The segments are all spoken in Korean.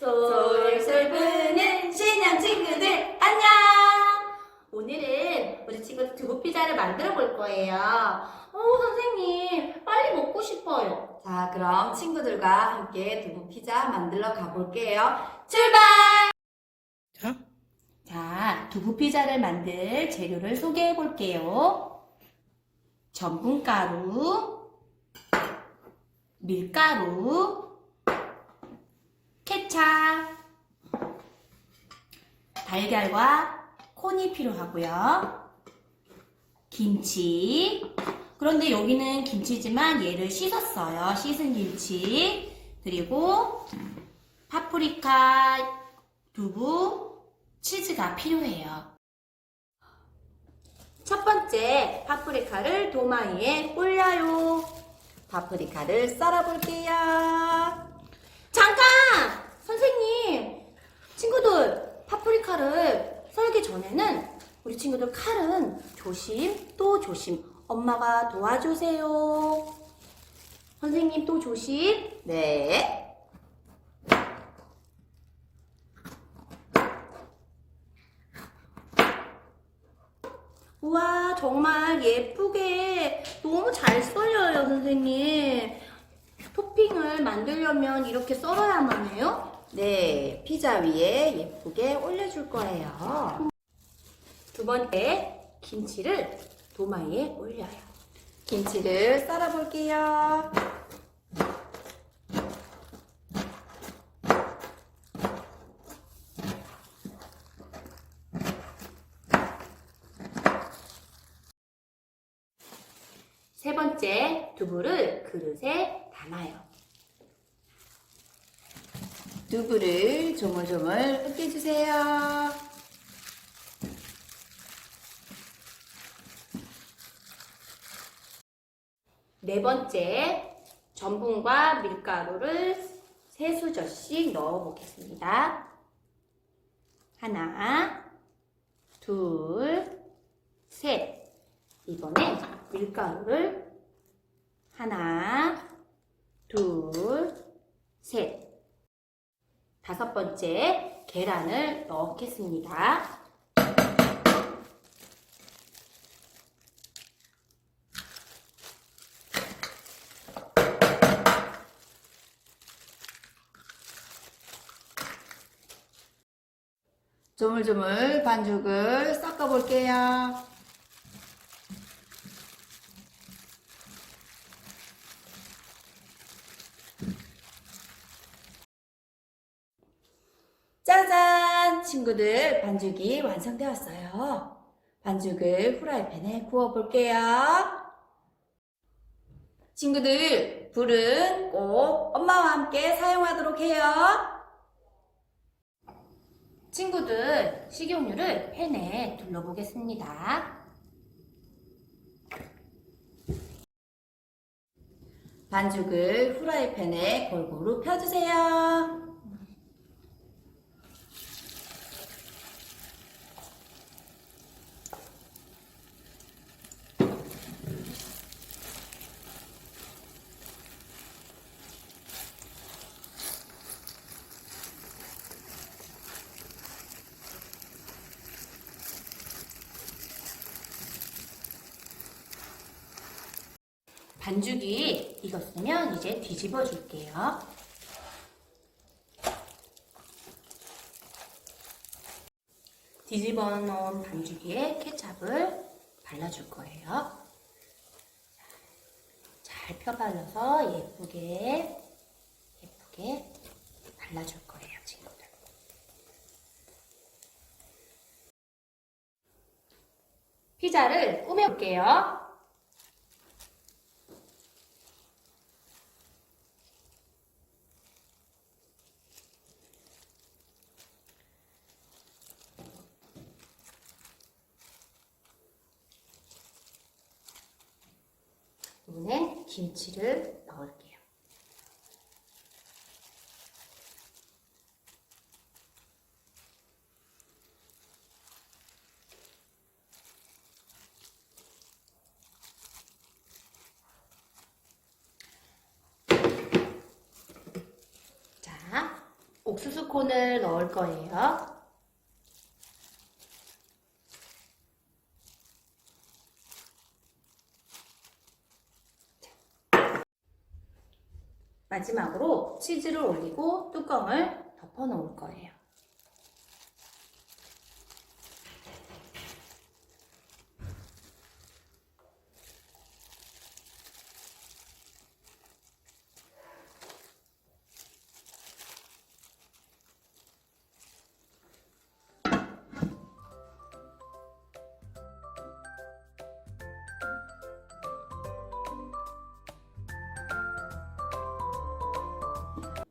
솔솔 부는 신형 친구들 안녕! 오늘은 우리 친구들 두부 피자를 만들어 볼 거예요. 어, 선생님, 빨리 먹고 싶어요. 자, 그럼 친구들과 함께 두부 피자 만들러 가볼게요. 출발! 자, 자, 두부 피자를 만들 재료를 소개해 볼게요. 전분가루, 밀가루, 케찹, 달걀과 콘이 필요하고요. 김치. 그런데 여기는 김치지만 얘를 씻었어요. 씻은 김치. 그리고 파프리카, 두부, 치즈가 필요해요. 첫 번째, 파프리카를 도마 위에 올려요. 파프리카를 썰어볼게요. 잠깐! 선생님! 친구들, 파프리카를 썰기 전에는 우리 친구들 칼은 조심 또 조심. 엄마가 도와주세요. 선생님 또 조심. 네. 우와, 정말 예쁘게 너무 잘 썰려요, 선생님. 토핑을 만들려면 이렇게 썰어야만 해요? 네. 피자 위에 예쁘게 올려줄 거예요. 두 번째, 김치를 도마 위에 올려요. 김치를 썰어볼게요. 세 번째, 두부를 그릇에 담아요. 두부를 조물조물 으깨주세요. 네 번째, 전분과 밀가루를 세 수저씩 넣어 보겠습니다. 하나, 둘, 셋. 이번에 밀가루를 하나, 둘, 셋. 다섯 번째, 계란을 넣겠습니다. 조물조물 반죽을 섞어 볼게요. 친구들, 반죽이 완성되었어요. 반죽을 후라이팬에 구워볼게요. 친구들, 불은 꼭 엄마와 함께 사용하도록 해요. 친구들, 식용유를 팬에 둘러보겠습니다. 반죽을 후라이팬에 골고루 펴주세요. 반죽이 익었으면 이제 뒤집어 줄게요. 뒤집어 놓은 반죽 위에 케찹을 발라줄 거예요. 잘 펴발라서 예쁘게, 예쁘게 발라줄 거예요, 친구들. 피자를 꾸며볼게요. 이번엔 김치를 넣을게요. 자, 옥수수 콘을 넣을 거예요. 마지막으로 치즈를 올리고 뚜껑을 덮어 놓을 거예요.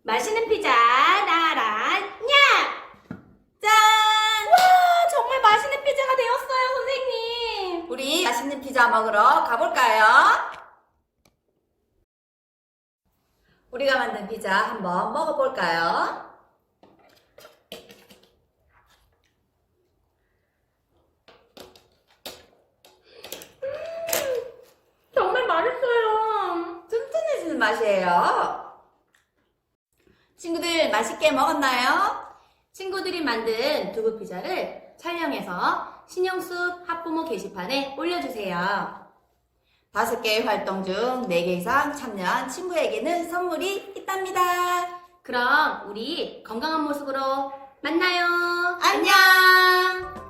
맛있는 피자 나란 냐! 짠! 와 정말 맛있는 피자가 되었어요 선생님. 우리 맛있는 피자 먹으러 가볼까요? 우리가 만든 피자 한번 먹어볼까요? 정말 맛있어요. 튼튼해지는 맛이에요. 친구들 맛있게 먹었나요? 친구들이 만든 두부 피자를 촬영해서 신영숲 학부모 게시판에 올려주세요. 다섯 개의 활동 중 네 개 이상 참여한 친구에게는 선물이 있답니다. 그럼 우리 건강한 모습으로 만나요. 안녕!